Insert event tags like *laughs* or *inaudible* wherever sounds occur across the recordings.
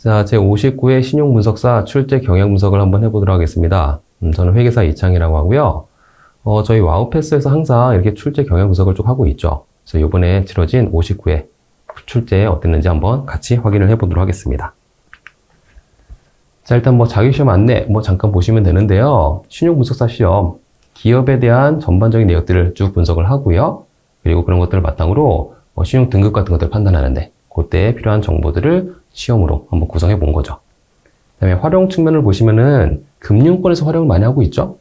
자, 제 59회 신용분석사 출제 경향분석을 한번 해보도록 하겠습니다. 음, 저는 회계사 이창이라고 하고요. 어, 저희 와우패스에서 항상 이렇게 출제 경향분석을 쭉 하고 있죠. 그래서 이번에 치러진 59회 출제 어땠는지 한번 같이 확인을 해보도록 하겠습니다. 자, 일단 뭐 자기시험 안내 뭐 잠깐 보시면 되는데요. 신용분석사 시험, 기업에 대한 전반적인 내역들을 쭉 분석을 하고요. 그리고 그런 것들을 바탕으로 뭐 신용 등급 같은 것들을 판단하는데 그때 필요한 정보들을 시험으로 한번 구성해 본 거죠. 그다음에 활용 측면을 보시면은 금융권에서 활용을 많이 하고 있죠.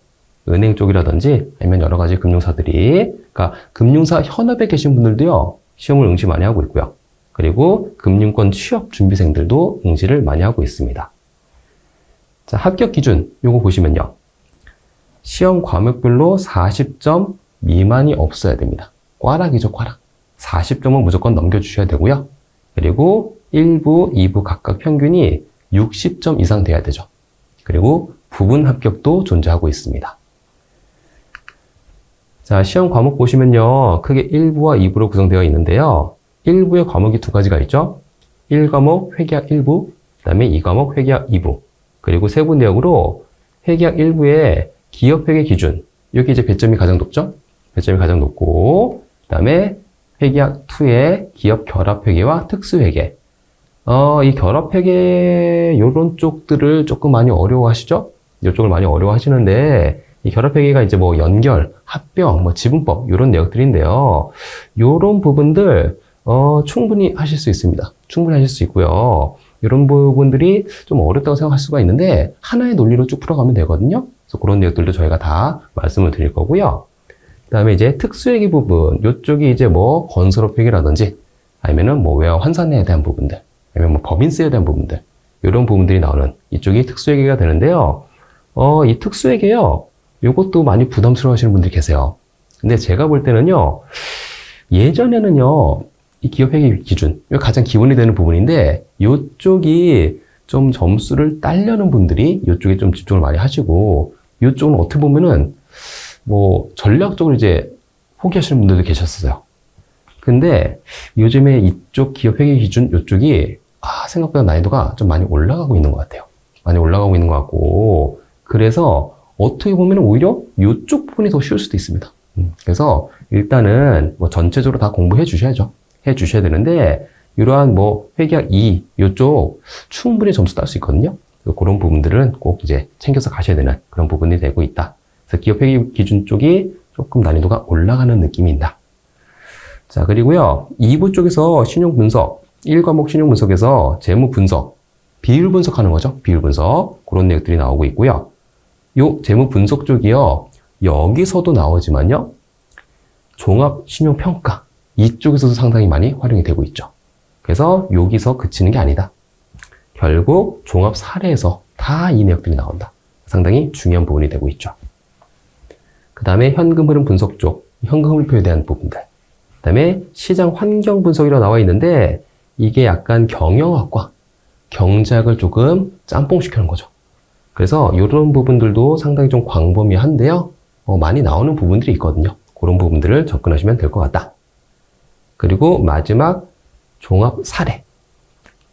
은행 쪽이라든지 아니면 여러 가지 금융사들이 그러니까 금융사 현업에 계신 분들도요 시험을 응시 많이 하고 있고요. 그리고 금융권 취업 준비생들도 응시를 많이 하고 있습니다. 자 합격 기준 요거 보시면요 시험 과목별로 40점 미만이 없어야 됩니다. 꽈락이죠 꽈락. 40점은 무조건 넘겨주셔야 되고요. 그리고 1부, 2부 각각 평균이 60점 이상 돼야 되죠. 그리고 부분 합격도 존재하고 있습니다. 자, 시험 과목 보시면요. 크게 1부와 2부로 구성되어 있는데요. 1부의 과목이 두 가지가 있죠. 1과목 회계학 1부, 그 다음에 2과목 회계학 2부, 그리고 세부 내역으로 회계학 1부의 기업회계 기준, 여기 이제 배점이 가장 높죠? 배점이 가장 높고, 그 다음에 회계학 2의 기업 결합회계와 특수회계. 어, 이 결합회계, 요런 쪽들을 조금 많이 어려워하시죠? 이쪽을 많이 어려워하시는데, 이 결합회계가 이제 뭐 연결, 합병, 뭐 지분법, 요런 내역들인데요. 요런 부분들, 어, 충분히 하실 수 있습니다. 충분히 하실 수 있고요. 이런 부분들이 좀 어렵다고 생각할 수가 있는데, 하나의 논리로 쭉 풀어가면 되거든요. 그래서 그런 내역들도 저희가 다 말씀을 드릴 거고요. 그 다음에 이제 특수회계 부분, 요쪽이 이제 뭐 건설업회계라든지, 아니면은 뭐 외화 환산에 대한 부분들, 아니면 뭐 법인세에 대한 부분들, 이런 부분들이 나오는 이쪽이 특수회계가 되는데요. 어, 이 특수회계요. 요것도 많이 부담스러워 하시는 분들이 계세요. 근데 제가 볼 때는요, 예전에는요, 이 기업회계 기준, 이거 가장 기본이 되는 부분인데, 요쪽이 좀 점수를 딸려는 분들이 요쪽에 좀 집중을 많이 하시고, 요쪽은 어떻게 보면은, 뭐, 전략적으로 이제 포기하시는 분들도 계셨어요. 근데 요즘에 이쪽 기업 회계 기준 요쪽이, 아, 생각보다 난이도가 좀 많이 올라가고 있는 것 같아요. 많이 올라가고 있는 것 같고, 그래서 어떻게 보면 오히려 이쪽 부분이 더 쉬울 수도 있습니다. 음, 그래서 일단은 뭐 전체적으로 다 공부해 주셔야죠. 해 주셔야 되는데 이러한 뭐 회계학 2 이쪽 충분히 점수 딸 수 있거든요. 그런 부분들은 꼭 이제 챙겨서 가셔야 되는 그런 부분이 되고 있다. 그래서 기업 회계 기준 쪽이 조금 난이도가 올라가는 느낌이 있다. 자, 그리고요. 2부 쪽에서 신용 분석, 1과목 신용 분석에서 재무 분석, 비율 분석하는 거죠. 비율 분석. 그런 내용들이 나오고 있고요. 요 재무 분석 쪽이요. 여기서도 나오지만요. 종합 신용 평가 이쪽에서도 상당히 많이 활용이 되고 있죠. 그래서 여기서 그치는 게 아니다. 결국 종합 사례에서 다 이 내역들이 나온다. 상당히 중요한 부분이 되고 있죠. 그 다음에 현금 흐름 분석 쪽, 현금 흐름표에 대한 부분들. 그 다음에 시장 환경 분석이라고 나와 있는데 이게 약간 경영학과, 경제학을 조금 짬뽕시키는 거죠. 그래서 이런 부분들도 상당히 좀 광범위한데요. 어, 많이 나오는 부분들이 있거든요. 그런 부분들을 접근하시면 될 것 같다. 그리고 마지막 종합 사례.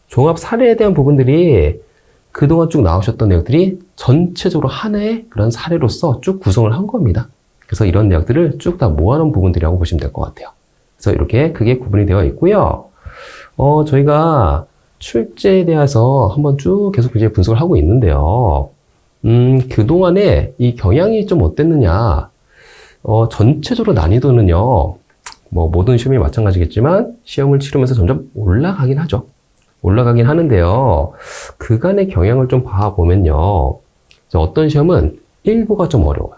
종합 사례에 대한 부분들이 그동안 쭉 나오셨던 내용들이 전체적으로 하나의 그런 사례로서 쭉 구성을 한 겁니다. 그래서 이런 내용들을 쭉 다 모아놓은 부분들이라고 보시면 될 것 같아요. 그래서 이렇게 크게 구분이 되어 있고요. 어, 저희가 출제에 대해서 한번 쭉 계속 이제 분석을 하고 있는데요. 음, 그동안에 이 경향이 좀 어땠느냐. 어, 전체적으로 난이도는요, 뭐, 모든 시험이 마찬가지겠지만, 시험을 치르면서 점점 올라가긴 하죠. 올라가긴 하는데요. 그간의 경향을 좀 봐보면요. 어떤 시험은 1부가 좀 어려워요.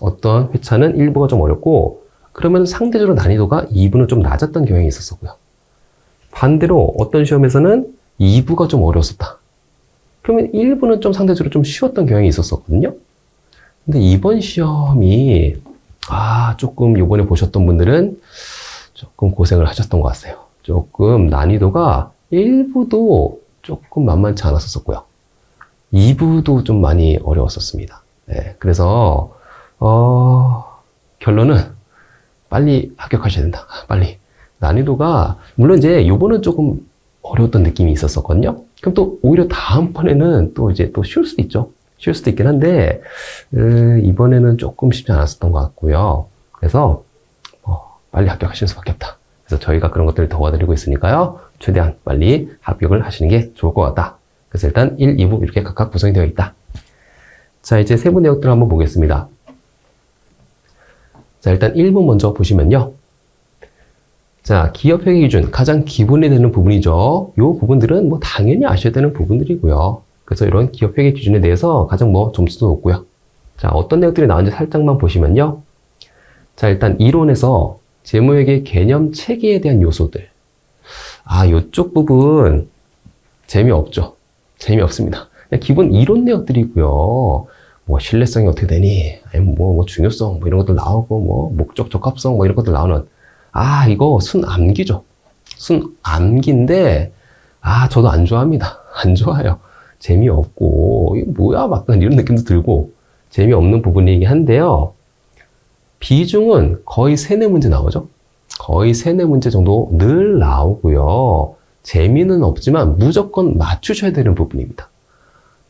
어떤 회차는 1부가 좀 어렵고, 그러면 상대적으로 난이도가 2부는 좀 낮았던 경향이 있었었고요. 반대로 어떤 시험에서는 2부가 좀 어려웠었다. 그러면 1부는 좀 상대적으로 좀 쉬웠던 경향이 있었었거든요. 근데 이번 시험이, 아, 조금 요번에 보셨던 분들은 조금 고생을 하셨던 것 같아요. 조금 난이도가 1부도 조금 만만치 않았었고요. 2부도 좀 많이 어려웠었습니다. 네, 그래서, 어, 결론은 빨리 합격하셔야 된다. *laughs* 빨리. 난이도가, 물론 이제 요번은 조금 어려웠던 느낌이 있었었거든요. 그럼 또 오히려 다음번에는 또 이제 또 쉬울 수도 있죠. 쉬울 수도 있긴 한데, 으, 이번에는 조금 쉽지 않았었던 것 같고요. 그래서, 어, 빨리 합격하시는 수밖에 없다. 그래서 저희가 그런 것들을 도와드리고 있으니까요. 최대한 빨리 합격을 하시는 게 좋을 것 같다. 그래서 일단 1, 2부 이렇게 각각 구성이 되어 있다. 자, 이제 세부 내역들을 한번 보겠습니다. 자, 일단 1부 먼저 보시면요. 자, 기업 회계 기준 가장 기본이 되는 부분이죠. 이 부분들은 뭐 당연히 아셔야 되는 부분들이고요. 그래서 이런 기업 회계 기준에 대해서 가장 뭐 점수도 높고요. 자, 어떤 내용들이 나오는지 살짝만 보시면요. 자, 일단 이론에서 재무회계 개념 체계에 대한 요소들. 아, 요쪽 부분 재미없죠. 재미없습니다. 기본 이론 내역들이고요. 뭐 신뢰성이 어떻게 되니? 아니 뭐, 뭐 중요성 뭐 이런 것들 나오고 뭐 목적 적합성 뭐 이런 것들 나오는 아 이거 순 암기죠. 순 암기인데 아 저도 안 좋아합니다. *laughs* 안 좋아요. 재미없고 뭐야 막 이런 느낌도 들고 재미없는 부분이긴 한데요. 비중은 거의 세네 문제 나오죠. 거의 세네 문제 정도 늘 나오고요. 재미는 없지만 무조건 맞추셔야 되는 부분입니다.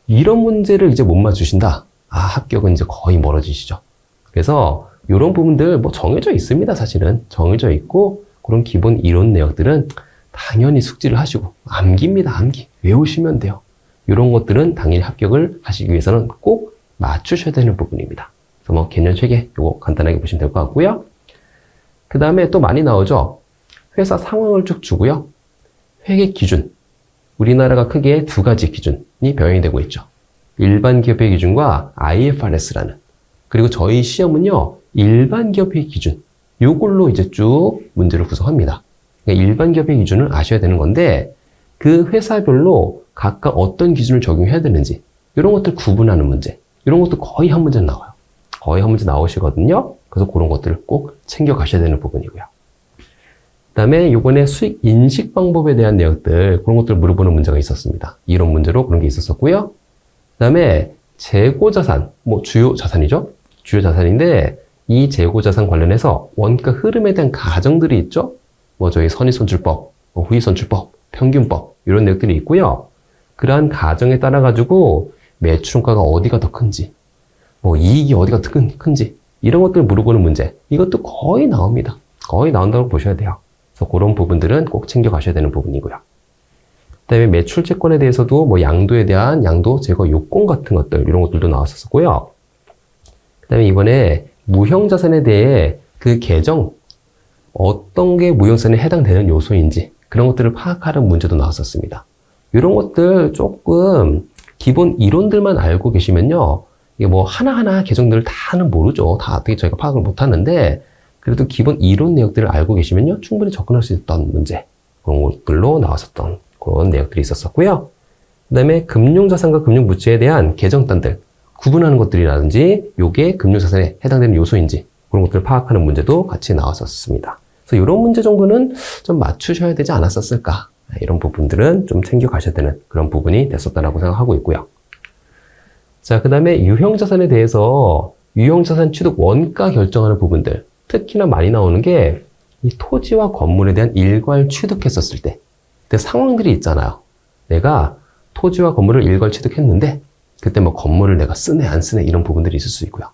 이런 문제를 이제 못 맞추신다. 아, 합격은 이제 거의 멀어지시죠. 그래서 이런 부분들 뭐 정해져 있습니다. 사실은 정해져 있고 그런 기본 이론 내역들은 당연히 숙지를 하시고 암기입니다. 암기 외우시면 돼요. 이런 것들은 당연히 합격을 하시기 위해서는 꼭 맞추셔야 되는 부분입니다. 그래서 뭐 개념 체계 이거 간단하게 보시면 될 것 같고요. 그 다음에 또 많이 나오죠. 회사 상황을 쭉 주고요. 회계 기준. 우리나라가 크게 두 가지 기준이 병행이 되고 있죠. 일반 기업의 기준과 IFRS라는. 그리고 저희 시험은요, 일반 기업의 기준. 요걸로 이제 쭉 문제를 구성합니다. 그러니까 일반 기업의 기준을 아셔야 되는 건데, 그 회사별로 각각 어떤 기준을 적용해야 되는지, 이런 것들 구분하는 문제. 이런 것도 거의 한 문제 나와요. 거의 한 문제 나오시거든요. 그래서 그런 것들을 꼭 챙겨 가셔야 되는 부분이고요. 그 다음에 요번에 수익 인식 방법에 대한 내역들, 그런 것들 물어보는 문제가 있었습니다. 이론 문제로 그런 게 있었었고요. 그 다음에 재고 자산, 뭐 주요 자산이죠? 주요 자산인데, 이 재고 자산 관련해서 원가 흐름에 대한 가정들이 있죠? 뭐 저희 선의선출법, 뭐 후의선출법, 평균법, 이런 내역들이 있고요. 그러한 가정에 따라 가지고 매출원가가 어디가 더 큰지, 뭐 이익이 어디가 더 큰, 큰지, 이런 것들을 물어보는 문제. 이것도 거의 나옵니다. 거의 나온다고 보셔야 돼요. 그래서 그런 부분들은 꼭 챙겨 가셔야 되는 부분이고요. 그 다음에 매출 채권에 대해서도 뭐 양도에 대한 양도 제거 요건 같은 것들, 이런 것들도 나왔었고요. 그 다음에 이번에 무형 자산에 대해 그 계정, 어떤 게 무형 자산에 해당되는 요소인지 그런 것들을 파악하는 문제도 나왔었습니다. 이런 것들 조금 기본 이론들만 알고 계시면요. 이게 뭐 하나하나 계정들을 다는 모르죠. 다 어떻게 저희가 파악을 못 하는데 그래도 기본 이론 내역들을 알고 계시면요. 충분히 접근할 수 있던 문제. 그런 것들로 나왔었던 그런 내역들이 있었었고요. 그 다음에 금융자산과 금융부채에 대한 계정단들, 구분하는 것들이라든지 요게 금융자산에 해당되는 요소인지 그런 것들을 파악하는 문제도 같이 나왔었습니다. 그래서 이런 문제 정도는 좀 맞추셔야 되지 않았었을까. 이런 부분들은 좀 챙겨 가셔야 되는 그런 부분이 됐었다라고 생각하고 있고요. 자, 그 다음에 유형자산에 대해서 유형자산 취득 원가 결정하는 부분들, 특히나 많이 나오는 게 이 토지와 건물에 대한 일괄 취득했었을 때, 그 상황들이 있잖아요. 내가 토지와 건물을 일괄 취득했는데, 그때 뭐 건물을 내가 쓰네, 안 쓰네, 이런 부분들이 있을 수 있고요.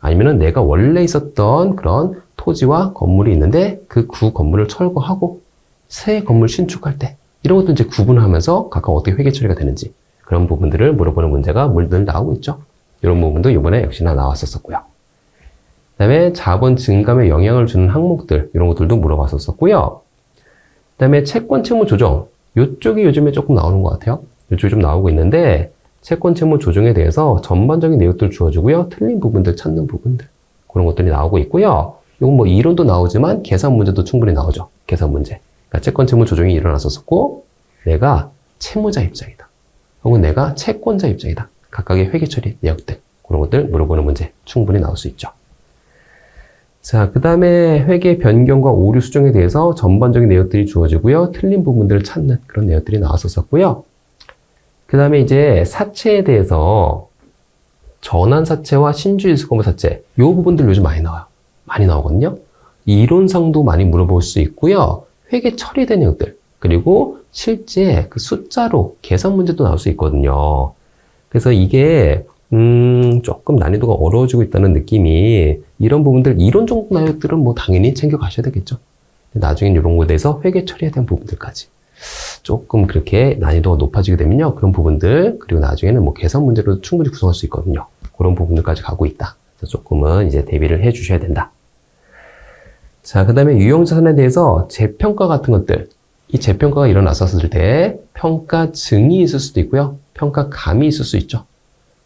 아니면은 내가 원래 있었던 그런 토지와 건물이 있는데, 그 구 건물을 철거하고, 새 건물 신축할 때, 이런 것도 이제 구분하면서 각각 어떻게 회계 처리가 되는지, 그런 부분들을 물어보는 문제가 늘 나오고 있죠. 이런 부분도 이번에 역시나 나왔었고요. 그 다음에 자본 증감에 영향을 주는 항목들 이런 것들도 물어봤었고요. 그 다음에 채권 채무 조정 이쪽이 요즘에 조금 나오는 것 같아요. 이쪽이 좀 나오고 있는데 채권 채무 조정에 대해서 전반적인 내용들 주어지고요. 틀린 부분들 찾는 부분들 그런 것들이 나오고 있고요. 이건 뭐 이론도 나오지만 계산 문제도 충분히 나오죠. 계산 문제. 그러니까 채권 채무 조정이 일어났었고 내가 채무자 입장이다. 혹은 내가 채권자 입장이다. 각각의 회계 처리 내역들, 그런 것들 물어보는 문제 충분히 나올 수 있죠. 자, 그 다음에 회계 변경과 오류 수정에 대해서 전반적인 내역들이 주어지고요. 틀린 부분들을 찾는 그런 내역들이 나왔었고요. 그 다음에 이제 사채에 대해서 전환 사채와 신주 일수건물 사채, 이 부분들 요즘 많이 나와요. 많이 나오거든요. 이론상도 많이 물어볼 수 있고요. 회계 처리된 내역들, 그리고 실제 그 숫자로 계산 문제도 나올 수 있거든요. 그래서 이게 음, 조금 난이도가 어려워지고 있다는 느낌이 이런 부분들 이론 정도 내용들은 뭐 당연히 챙겨 가셔야 되겠죠. 나중엔 이런 거에 대해서 회계 처리에 대한 부분들까지 조금 그렇게 난이도가 높아지게 되면요. 그런 부분들 그리고 나중에는 뭐 계산 문제로 충분히 구성할 수 있거든요. 그런 부분들까지 가고 있다. 그래서 조금은 이제 대비를 해 주셔야 된다. 자, 그 다음에 유형자산에 대해서 재평가 같은 것들. 이 재평가가 일어났었을 때 평가증이 있을 수도 있고요. 평가감이 있을 수 있죠.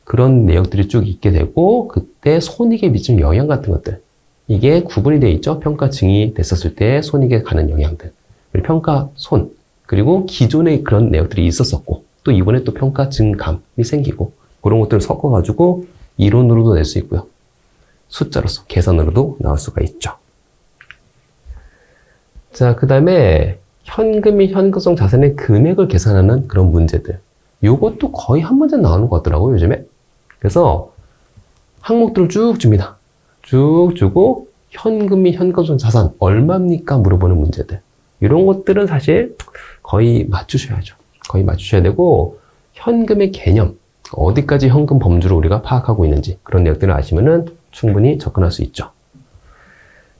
그런 내역들이 쭉 있게 되고 그때 손익에 미치는 영향 같은 것들. 이게 구분이 되어 있죠. 평가증이 됐었을 때 손익에 가는 영향들. 그리고 평가 손. 그리고 기존에 그런 내역들이 있었었고 또 이번에 또 평가 증감이 생기고 그런 것들을 섞어가지고 이론으로도 낼 수 있고요. 숫자로서 계산으로도 나올 수가 있죠. 자, 그 다음에 현금 및 현금성 자산의 금액을 계산하는 그런 문제들. 요것도 거의 한 문제 나오는 것 같더라고요, 요즘에. 그래서 항목들을 쭉 줍니다. 쭉 주고 현금 및 현금성 자산 얼마입니까? 물어보는 문제들. 이런 것들은 사실 거의 맞추셔야죠. 거의 맞추셔야 되고 현금의 개념, 어디까지 현금 범주를 우리가 파악하고 있는지 그런 내역들을 아시면은 충분히 접근할 수 있죠.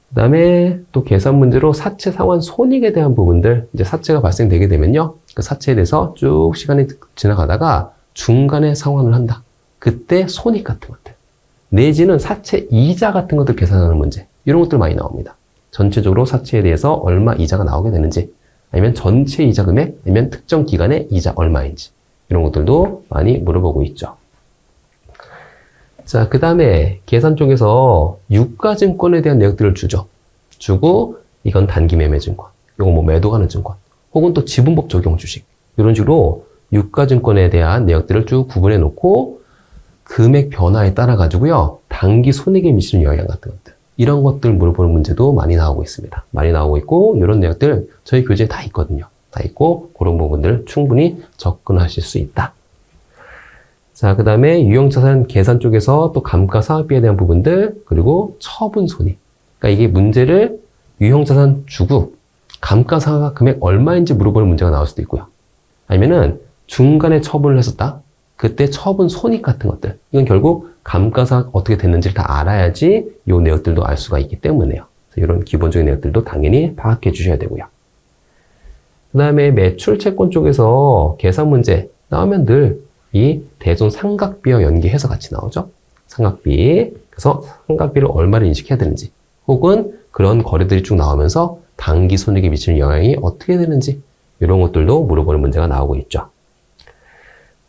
그 다음에 또 계산 문제로 사채 상환 손익에 대한 부분들, 이제 사채가 발생되게 되면요. 그 사채에 대해서 쭉 시간이 지나가다가 중간에 상환을 한다. 그때 손익 같은 것들. 내지는 사채 이자 같은 것들 계산하는 문제. 이런 것들 많이 나옵니다. 전체적으로 사채에 대해서 얼마 이자가 나오게 되는지, 아니면 전체 이자 금액, 아니면 특정 기간에 이자 얼마인지. 이런 것들도 많이 물어보고 있죠. 자, 그 다음에 계산 쪽에서 유가증권에 대한 내역들을 주죠. 주고 이건 단기 매매 증권, 이거 뭐 매도 가는 증권, 혹은 또 지분법 적용 주식 이런 식으로 유가증권에 대한 내역들을 쭉 구분해 놓고 금액 변화에 따라 가지고요 단기 손익에 미치는 영향 같은 것들 이런 것들 물어보는 문제도 많이 나오고 있습니다. 많이 나오고 있고 이런 내역들 저희 교재에 다 있거든요. 다 있고 그런 부분들 충분히 접근하실 수 있다. 자, 그 다음에 유형자산 계산 쪽에서 또 감가상각비에 대한 부분들, 그리고 처분 손익. 그러니까 이게 문제를 유형자산 주고 감가상각 금액 얼마인지 물어보는 문제가 나올 수도 있고요. 아니면은 중간에 처분을 했었다. 그때 처분 손익 같은 것들. 이건 결국 감가상각 어떻게 됐는지를 다 알아야지 이 내역들도 알 수가 있기 때문에요. 이런 기본적인 내역들도 당연히 파악해 주셔야 되고요. 그 다음에 매출 채권 쪽에서 계산 문제 나오면 늘 이 대손 삼각비와 연계해서 같이 나오죠. 삼각비. 그래서 삼각비를 얼마를 인식해야 되는지, 혹은 그런 거래들이 쭉 나오면서 단기 손익에 미치는 영향이 어떻게 되는지, 이런 것들도 물어보는 문제가 나오고 있죠.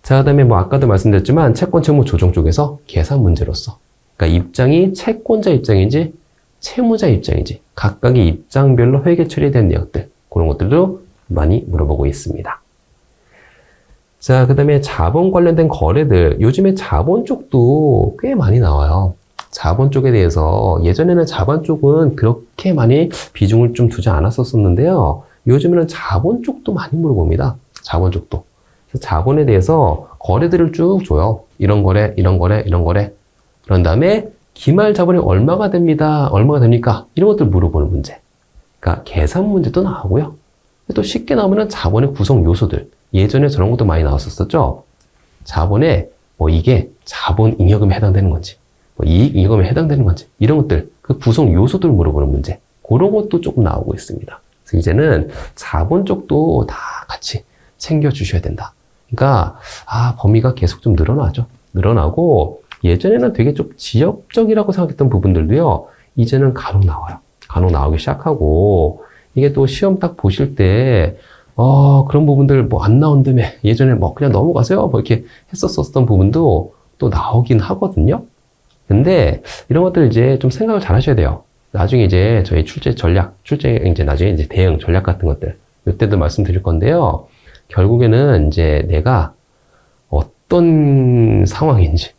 자, 그 다음에 뭐 아까도 말씀드렸지만 채권 채무 조정 쪽에서 계산 문제로서, 그러니까 입장이 채권자 입장인지 채무자 입장인지 각각의 입장별로 회계 처리된 내역들, 그런 것들도 많이 물어보고 있습니다. 자, 그 다음에 자본 관련된 거래들. 요즘에 자본 쪽도 꽤 많이 나와요. 자본 쪽에 대해서 예전에는 자본 쪽은 그렇게 많이 비중을 좀 두지 않았었는데요. 요즘에는 자본 쪽도 많이 물어봅니다. 자본 쪽도. 자본에 대해서 거래들을 쭉 줘요. 이런 거래, 이런 거래, 이런 거래. 그런 다음에 기말 자본이 얼마가 됩니다. 얼마가 됩니까? 이런 것들 물어보는 문제. 그러니까 계산 문제도 나오고요. 또 쉽게 나오면 자본의 구성 요소들. 예전에 저런 것도 많이 나왔었죠. 자본에 뭐 이게 자본 잉여금에 해당되는 건지, 뭐 이익 잉여금에 해당되는 건지 이런 것들 그 구성 요소들을 물어보는 문제 그런 것도 조금 나오고 있습니다. 그래서 이제는 자본 쪽도 다 같이 챙겨 주셔야 된다. 그러니까 아 범위가 계속 좀 늘어나죠. 늘어나고 예전에는 되게 좀 지역적이라고 생각했던 부분들도요. 이제는 간혹 나와요. 간혹 나오기 시작하고 이게 또 시험 딱 보실 때 어, 그런 부분들 뭐 안 나온다며 예전에 뭐 그냥 넘어가세요 뭐 이렇게 했었었던 부분도 또 나오긴 하거든요. 근데 이런 것들 이제 좀 생각을 잘 하셔야 돼요. 나중에 이제 저희 출제 전략, 출제 이제 나중에 이제 대응 전략 같은 것들 이때도 말씀드릴 건데요. 결국에는 이제 내가 어떤 상황인지.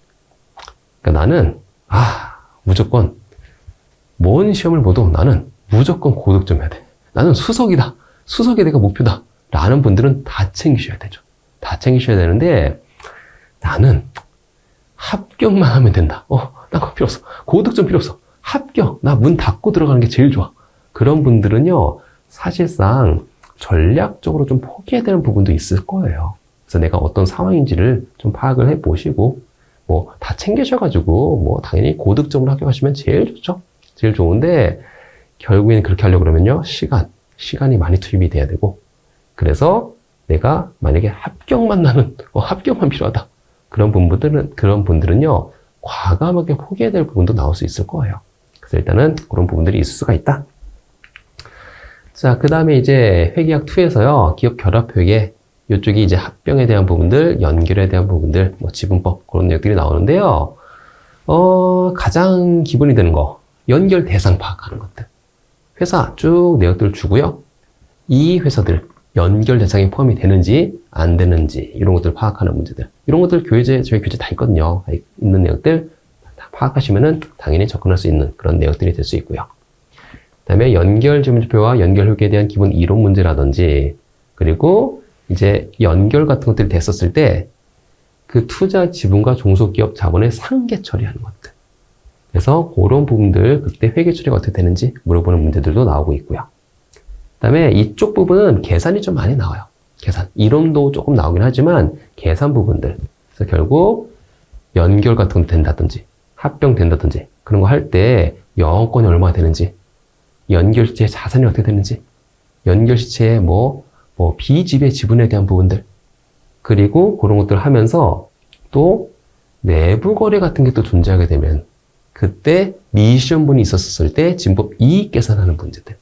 그러니까 나는 아 무조건 뭔 시험을 보도 나는 무조건 고득점 해야 돼. 나는 수석이다. 수석이 내가 목표다. 라는 분들은 다 챙기셔야 되죠. 다 챙기셔야 되는데 나는 합격만 하면 된다. 어, 난 그거 필요 없어. 고득점 필요 없어. 합격. 나 문 닫고 들어가는 게 제일 좋아. 그런 분들은요, 사실상 전략적으로 좀 포기해야 되는 부분도 있을 거예요. 그래서 내가 어떤 상황인지를 좀 파악을 해 보시고, 뭐, 다 챙기셔가지고, 뭐, 당연히 고득점을 합격하시면 제일 좋죠. 제일 좋은데, 결국에는 그렇게 하려고 그러면요, 시간, 시간이 많이 투입이 돼야 되고, 그래서 내가 만약에 합격만 나는, 어, 합격만 필요하다. 그런 분들은, 그런 분들은요, 과감하게 포기해야 될 부분도 나올 수 있을 거예요. 그래서 일단은 그런 부분들이 있을 수가 있다. 자, 그 다음에 이제 회계학 2에서요, 기업 결합 회계, 이쪽이 이제 합병에 대한 부분들, 연결에 대한 부분들, 뭐 지분법, 그런 내용들이 나오는데요. 어, 가장 기본이 되는 거, 연결 대상 파악하는 것들. 회사 쭉 내역들 주고요. 이 회사들, 연결 대상에 포함이 되는지, 안 되는지, 이런 것들 파악하는 문제들. 이런 것들 교재, 저희 교재 다 있거든요. 있는 내역들 다 파악하시면은 당연히 접근할 수 있는 그런 내역들이 될 수 있고요. 그 다음에 연결 지문지표와 연결 회계에 대한 기본 이론 문제라든지, 그리고 이제 연결 같은 것들이 됐었을 때, 그 투자 지분과 종속기업 자본의 상계 처리하는 것들. 그래서 그런 부분들, 그때 회계 처리가 어떻게 되는지 물어보는 문제들도 나오고 있고요. 그 다음에 이쪽 부분은 계산이 좀 많이 나와요. 계산. 이론도 조금 나오긴 하지만, 계산 부분들. 그래서 결국, 연결 같은 거 된다든지, 합병 된다든지, 그런 거 할 때, 영업권이 얼마나 되는지, 연결 시체의 자산이 어떻게 되는지, 연결 시체의 뭐, 뭐, 비지배 지분에 대한 부분들, 그리고 그런 것들을 하면서 또 내부 거래 같은 게 또 존재하게 되면, 그때 미시험분이 있었을 때 진법 이익 계산하는 문제들.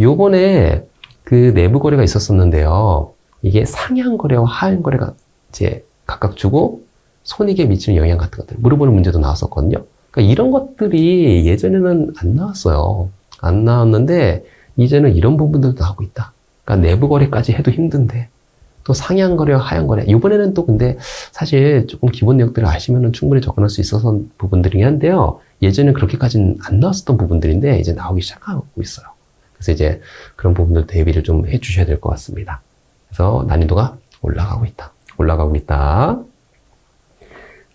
요번에 그 내부 거래가 있었었는데요. 이게 상향 거래와 하향 거래가 이제 각각 주고 손익에 미치는 영향 같은 것들 물어보는 문제도 나왔었거든요. 그러니까 이런 것들이 예전에는 안 나왔어요. 안 나왔는데 이제는 이런 부분들도 나오고 있다. 그러니까 내부 거래까지 해도 힘든데 또 상향 거래와 하향 거래. 이번에는 또 근데 사실 조금 기본 내역들을 아시면은 충분히 접근할 수 있어서 부분들이긴 한데요. 예전에는 그렇게까지는 안 나왔었던 부분들인데 이제 나오기 시작하고 있어요. 그래서 이제 그런 부분들 대비를 좀 해주셔야 될 것 같습니다. 그래서 난이도가 올라가고 있다. 올라가고 있다.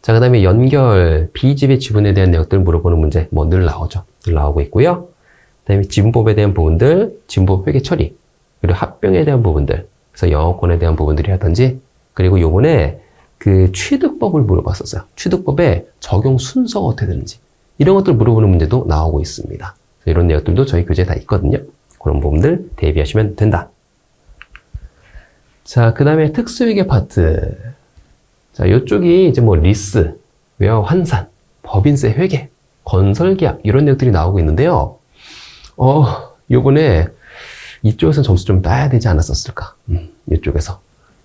자, 그 다음에 연결, 비집의 지분에 대한 내역들 물어보는 문제, 뭐 늘 나오죠. 늘 나오고 있고요. 그 다음에 지분법에 대한 부분들, 지분법 회계 처리, 그리고 합병에 대한 부분들, 그래서 영어권에 대한 부분들이라든지, 그리고 요번에 그 취득법을 물어봤었어요. 취득법의 적용 순서가 어떻게 되는지, 이런 것들 물어보는 문제도 나오고 있습니다. 이런 내용들도 저희 교재에 다 있거든요. 그런 부분들 대비하시면 된다. 자, 그 다음에 특수회계 파트. 자, 이쪽이 이제 뭐 리스, 외화 환산, 법인세 회계, 건설계약 이런 내용들이 나오고 있는데요. 어, 요번에 이쪽에서 점수 좀 따야 되지 않았었을까? 음, 이쪽에서.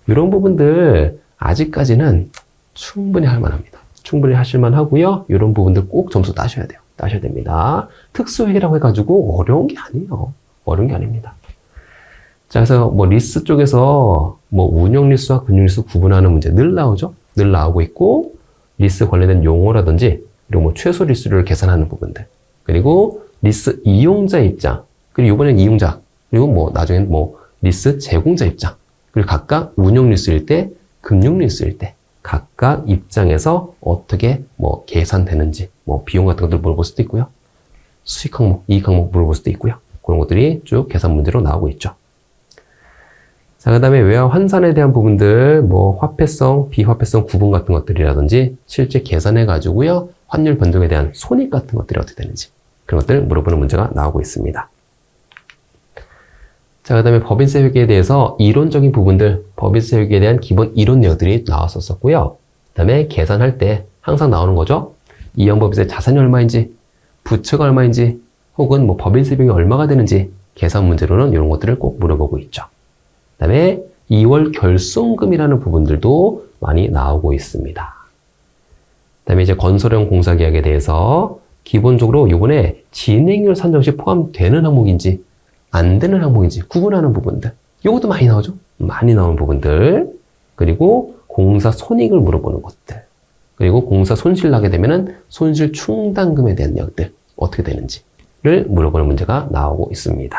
이런 부분들 아직까지는 충분히 할 만합니다. 충분히 하실만 하고요. 이런 부분들 꼭 점수 따셔야 돼요. 따셔야 됩니다. 특수회계라고 해가지고 어려운 게 아니에요. 어려운 게 아닙니다. 자, 그래서 뭐 리스 쪽에서 뭐 운용 리스와 금융 리스 구분하는 문제 늘 나오죠? 늘 나오고 있고, 리스 관련된 용어라든지, 그리고 뭐 최소 리스를 계산하는 부분들. 그리고 리스 이용자 입장, 그리고 이번엔 이용자, 그리고 뭐 나중엔 뭐 리스 제공자 입장, 그리고 각각 운용 리스일 때, 금융 리스일 때, 각각 입장에서 어떻게 뭐 계산되는지, 뭐 비용 같은 것들 물어볼 수도 있고요. 수익 항목, 이익 항목 물어볼 수도 있고요. 그런 것들이 쭉 계산 문제로 나오고 있죠. 자, 그 다음에 외화 환산에 대한 부분들, 뭐, 화폐성, 비화폐성 구분 같은 것들이라든지, 실제 계산해가지고요, 환율 변동에 대한 손익 같은 것들이 어떻게 되는지, 그런 것들 물어보는 문제가 나오고 있습니다. 자, 그 다음에 법인세 회계에 대해서 이론적인 부분들, 법인세 회계에 대한 기본 이론 내용들이 나왔었었고요. 그 다음에 계산할 때 항상 나오는 거죠. 이연법인세 자산이 얼마인지, 부채가 얼마인지, 혹은 뭐 법인세 비용이 얼마가 되는지, 계산 문제로는 이런 것들을 꼭 물어보고 있죠. 그 다음에 2월 결손금이라는 부분들도 많이 나오고 있습니다. 그 다음에 이제 건설형 공사계약에 대해서 기본적으로 이번에 진행률 산정 시 포함되는 항목인지 안 되는 항목인지 구분하는 부분들. 이것도 많이 나오죠? 많이 나오는 부분들. 그리고 공사 손익을 물어보는 것들. 그리고 공사 손실 나게 되면은 손실 충당금에 대한 내용들 어떻게 되는지를 물어보는 문제가 나오고 있습니다.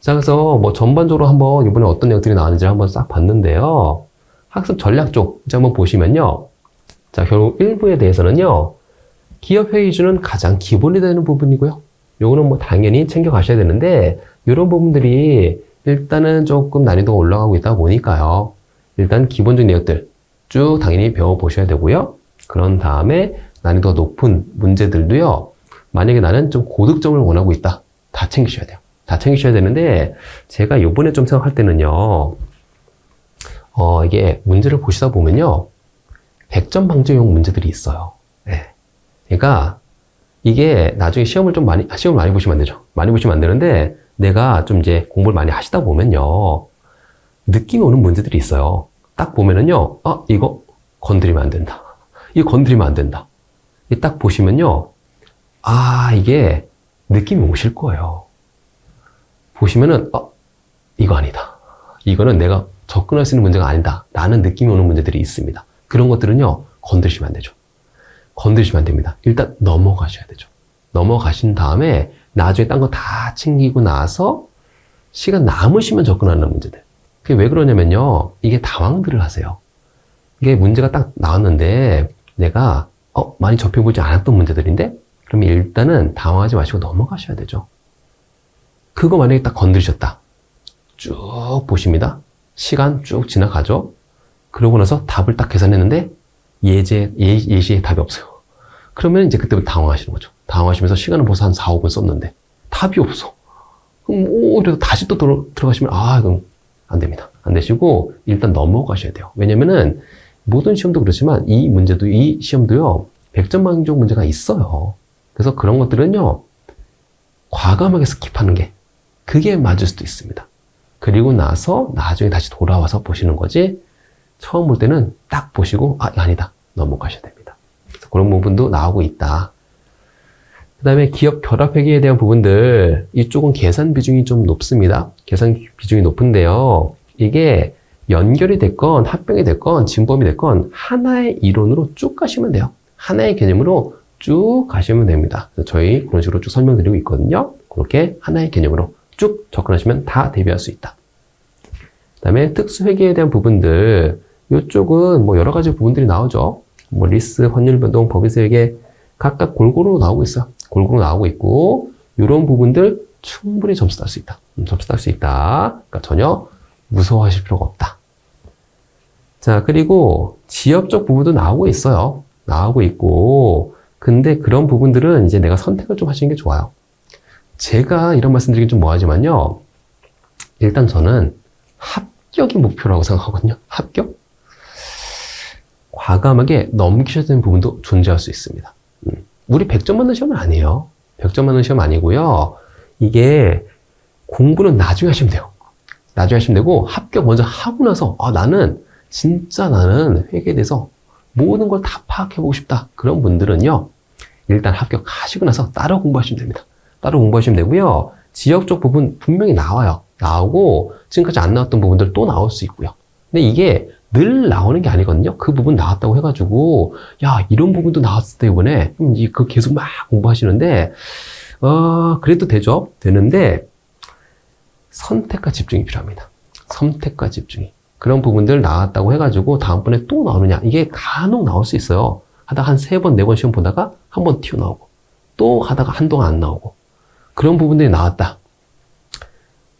자, 그래서 뭐 전반적으로 한번 이번에 어떤 내용들이 나왔는지 한번 싹 봤는데요. 학습 전략 쪽 이제 한번 보시면요. 자, 결국 1부에 대해서는요. 기업 회의주는 가장 기본이 되는 부분이고요. 요거는 뭐 당연히 챙겨 가셔야 되는데 이런 부분들이 일단은 조금 난이도가 올라가고 있다 보니까요. 일단 기본적인 내용들 쭉 당연히 배워보셔야 되고요. 그런 다음에 난이도가 높은 문제들도요. 만약에 나는 좀 고득점을 원하고 있다. 다 챙기셔야 돼요. 다 챙기셔야 되는데 제가 요번에 좀 생각할 때는요. 어, 이게 문제를 보시다 보면요. 100점 방지용 문제들이 있어요. 네. 그러니까 이게 나중에 시험을 좀 많이, 시험을 많이 보시면 안 되죠. 많이 보시면 안 되는데 내가 좀 이제 공부를 많이 하시다 보면요. 느낌이 오는 문제들이 있어요. 딱 보면은요. 아, 이거 건드리면 안 된다. 이거 건드리면 안 된다. 이딱 보시면요. 아, 이게 느낌이 오실 거예요. 보시면은, 어, 이거 아니다. 이거는 내가 접근할 수 있는 문제가 아니다. 라는 느낌이 오는 문제들이 있습니다. 그런 것들은요, 건드리시면 안 되죠. 건드리시면 안 됩니다. 일단 넘어가셔야 되죠. 넘어가신 다음에 나중에 딴 거 다 챙기고 나서 시간 남으시면 접근하는 문제들. 그게 왜 그러냐면요. 이게 당황들을 하세요. 이게 문제가 딱 나왔는데 내가 어, 많이 접해보지 않았던 문제들인데 그러면 일단은 당황하지 마시고 넘어가셔야 되죠. 그거 만약에 딱 건드리셨다. 쭉 보십니다. 시간 쭉 지나가죠. 그러고 나서 답을 딱 계산했는데 예제, 예, 예시에 답이 없어요. 그러면 이제 그때부터 당황하시는 거죠. 당황하시면서 시간을 벌써 한 4, 5분 썼는데 답이 없어. 그럼 오, 그래도 다시 또 들어, 들어가시면 아, 그럼 안 됩니다. 안 되시고 일단 넘어가셔야 돼요. 왜냐면은 모든 시험도 그렇지만 이 문제도 이 시험도요. 100점 만족 문제가 있어요. 그래서 그런 것들은요. 과감하게 스킵하는 게 그게 맞을 수도 있습니다. 그리고 나서 나중에 다시 돌아와서 보시는 거지 처음 볼 때는 딱 보시고 아 아니다 넘어가셔야 됩니다. 그런 부분도 나오고 있다. 그 다음에 기업 결합 회계에 대한 부분들 이쪽은 계산 비중이 좀 높습니다. 계산 비중이 높은데요. 이게 연결이 됐건 합병이 됐건 진범이 됐건 하나의 이론으로 쭉 가시면 돼요. 하나의 개념으로 쭉 가시면 됩니다. 그래서 저희 그런 식으로 쭉 설명드리고 있거든요. 그렇게 하나의 개념으로 쭉 접근하시면 다 대비할 수 있다. 그 다음에 특수회계에 대한 부분들 이쪽은 뭐 여러 가지 부분들이 나오죠. 뭐 리스, 환율 변동, 법인세회계 각각 골고루 나오고 있어요. 골고루 나오고 있고 이런 부분들 충분히 점수 딸 수 있다. 음, 점수 딸 수 있다. 그러니까 전혀 무서워하실 필요가 없다. 자, 그리고 지역적 부분도 나오고 있어요. 나오고 있고 근데 그런 부분들은 이제 내가 선택을 좀 하시는 게 좋아요. 제가 이런 말씀 드리긴 좀 뭐하지만요. 일단 저는 합 격이 목표라고 생각하거든요. 합격? 과감하게 넘기셔야 되는 부분도 존재할 수 있습니다. 음. 우리 100점 맞는 시험은 아니에요. 100점 맞는 시험 아니고요. 이게 공부는 나중에 하시면 돼요. 나중에 하시면 되고 합격 먼저 하고 나서 아 나는 진짜 나는 회계에 대해서 모든 걸 다 파악해보고 싶다. 그런 분들은요. 일단 합격하시고 나서 따로 공부하시면 됩니다. 따로 공부하시면 되고요. 지역적 부분 분명히 나와요. 나오고 지금까지 안 나왔던 부분들 또 나올 수 있고요. 근데 이게 늘 나오는 게 아니거든요. 그 부분 나왔다고 해가지고 야 이런 부분도 나왔을 때 이번에 그럼 이제 그 계속 막 공부하시는데 어 그래도 되죠. 되는데 선택과 집중이 필요합니다. 선택과 집중이 그런 부분들 나왔다고 해가지고 다음번에 또 나오느냐 이게 간혹 나올 수 있어요. 하다가 한 세 번, 네 번 시험 보다가 한 번 튀어나오고 또 하다가 한동안 안 나오고 그런 부분들이 나왔다.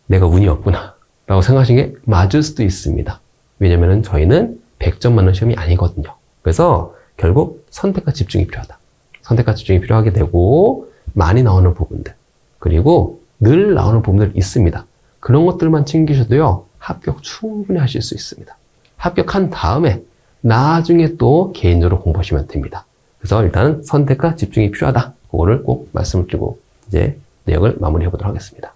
내가 운이 없구나 라고 생각하시는 게 맞을 수도 있습니다. 왜냐면은 저희는 100점 맞는 시험이 아니거든요. 그래서 결국 선택과 집중이 필요하다. 선택과 집중이 필요하게 되고 많이 나오는 부분들 그리고 늘 나오는 부분들 있습니다. 그런 것들만 챙기셔도요 합격 충분히 하실 수 있습니다. 합격한 다음에 나중에 또 개인적으로 공부하시면 됩니다. 그래서 일단은 선택과 집중이 필요하다. 그거를 꼭 말씀을 드리고 이제 내용을 마무리해 보도록 하겠습니다.